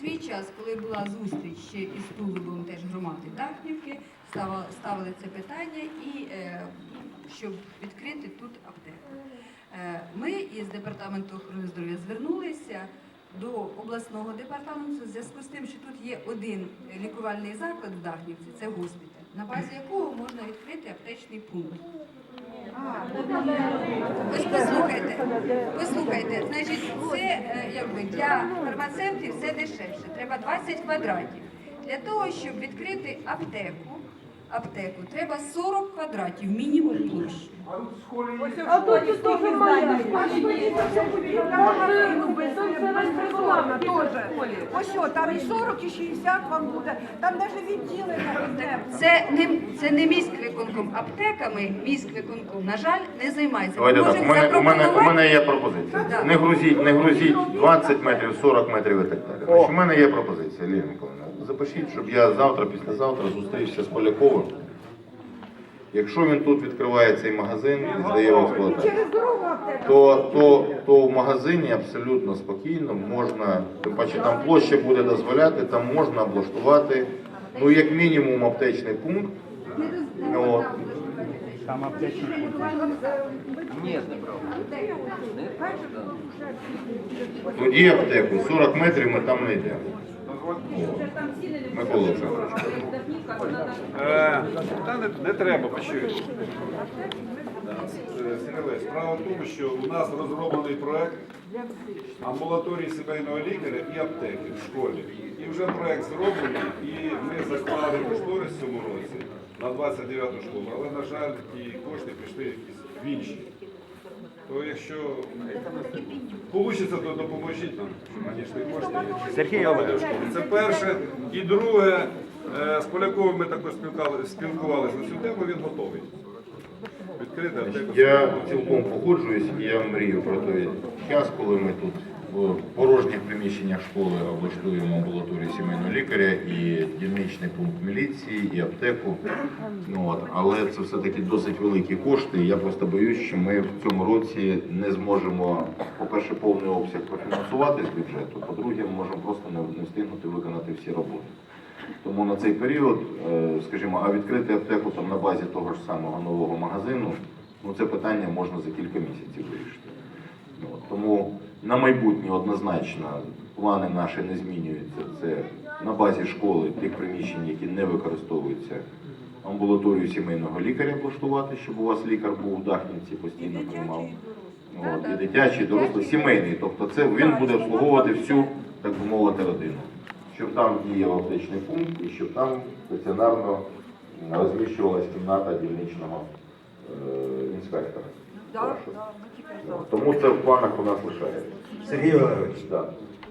свій час, коли була зустріч ще із Тулубом теж громади Дахнівки, ставили це питання і е, щоб відкрити тут аптеку. Е, Ми із департаменту охорони здоров'я звернулися до обласного департаменту в зв'язку з тим, що тут є один лікувальний заклад в Дахнівці, це госпіталь, на базі якого можна відкрити аптечний пункт. Ось послухайте, послухайте, значить, це е, якби для фармацевтів все дешевше. Треба 20 квадратів. Для того, щоб відкрити аптеку, аптеку, треба 40 квадратів мінімум площі. А тут і теж. Ось що, там і 40, і 60 вам буде. Там навіть відділення. Це не це не міськвиконком. Аптеками міськвиконком, на жаль, не займається. Давайте так, у мене, у мене, у мене є пропозиція. Так. Не грузіть, не грузіть 20 метрів, 40 метрів і так далі. Значить, у мене є пропозиція, Лілія Миколаївна. Запишіть, щоб я завтра, післязавтра зустрівся з Поляковим. Якщо він тут відкриває цей магазин і здає в експлуатацію, то, то, то в магазині абсолютно спокійно можна, тим паче там площа буде дозволяти, там можна облаштувати, ну як мінімум аптечний пункт. От. Там аптечний Тоді аптеку 40 метрів ми там не йдемо. Микола Олександрович. Та не, не треба. Сергій, справа в тому, що у нас розроблений проект амбулаторії сімейного лікаря і аптеки в школі. І вже проект зроблений, і ми заклали кошторис в цьому році на 29 школу, але, на жаль, ті кошти пішли в інші. То якщо вийде, то допоможіть нам, щоб знайшли кошти. Сергій Олегович. Це перше. І друге, е, з Поляковим ми також спілкували- спілкувалися на цю тему, він готовий. Відкрити аптеку. Я цілком погоджуюсь, і я мрію про той час, коли ми тут в порожніх приміщеннях школи облаштуємо амбулаторію сімейного лікаря і дільничний пункт міліції, і аптеку. Ну, от. Але це все-таки досить великі кошти. Я просто боюсь, що ми в цьому році не зможемо, по-перше, повний обсяг профінансувати з бюджету, по-друге, ми можемо просто не, встигнути виконати всі роботи. Тому на цей період, е, скажімо, а відкрити аптеку там на базі того ж самого нового магазину, ну це питання можна за кілька місяців вирішити. Ну, Тому на майбутнє однозначно плани наші не змінюються. Це на базі школи тих приміщень, які не використовуються, амбулаторію сімейного лікаря облаштувати, щоб у вас лікар був в Дахнівці, постійно приймав. От, і дитячий, і дорослий, сімейний. Тобто це він буде обслуговувати всю, так би мовити, родину. Щоб там діяв аптечний пункт і щоб там стаціонарно розміщувалась кімната дільничного е, інспектора. Да, да, ми тільки за. Тому це в планах у нас лишається. Сергій Валерійович, Так.